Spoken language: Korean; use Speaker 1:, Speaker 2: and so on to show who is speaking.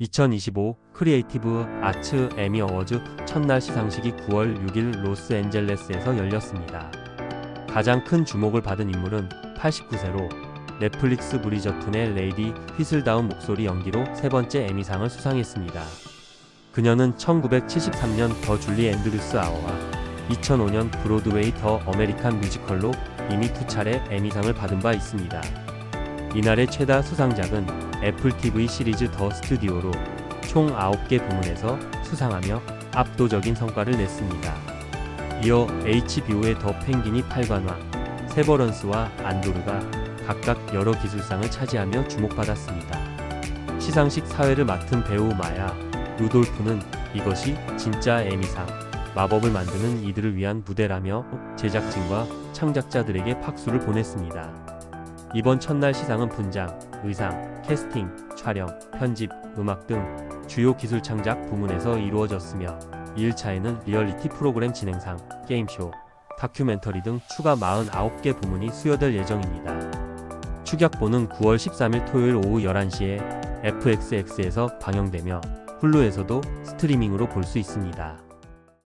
Speaker 1: 2025 크리에이티브 아츠 에미 어워즈 첫날 시상식이 9월 6일 로스앤젤레스에서 열렸습니다. 가장 큰 주목을 받은 인물은 89세로 넷플릭스 브리저튼의 레이디 휘슬다운 목소리 연기로 세 번째 에미상을 수상했습니다. 그녀는 1973년 더 줄리 앤드루스 아워와 2005년 브로드웨이 더 어메리칸 뮤지컬로 이미 두 차례 에미상을 받은 바 있습니다. 이날의 최다 수상작은 애플 TV 시리즈 더 스튜디오로 총 9개 부문에서 수상하며 압도적인 성과를 냈습니다. 이어 HBO의 더 펭귄이 8관왕, 세버런스와 안도르가 각각 여러 기술상을 차지하며 주목받았습니다. 시상식 사회를 맡은 배우 마야 루돌프는 이것이 진짜 에미상, 마법을 만드는 이들을 위한 무대라며 제작진과 창작자들에게 박수를 보냈습니다. 이번 첫날 시상은 분장, 의상, 캐스팅, 촬영, 편집, 음악 등 주요 기술 창작 부문에서 이루어졌으며 2일차에는 리얼리티 프로그램 진행상, 게임쇼, 다큐멘터리 등 추가 49개 부문이 수여될 예정입니다. 축약본은 9월 13일 토요일 오후 11시에 FXX에서 방영되며 훌루에서도 스트리밍으로 볼 수 있습니다.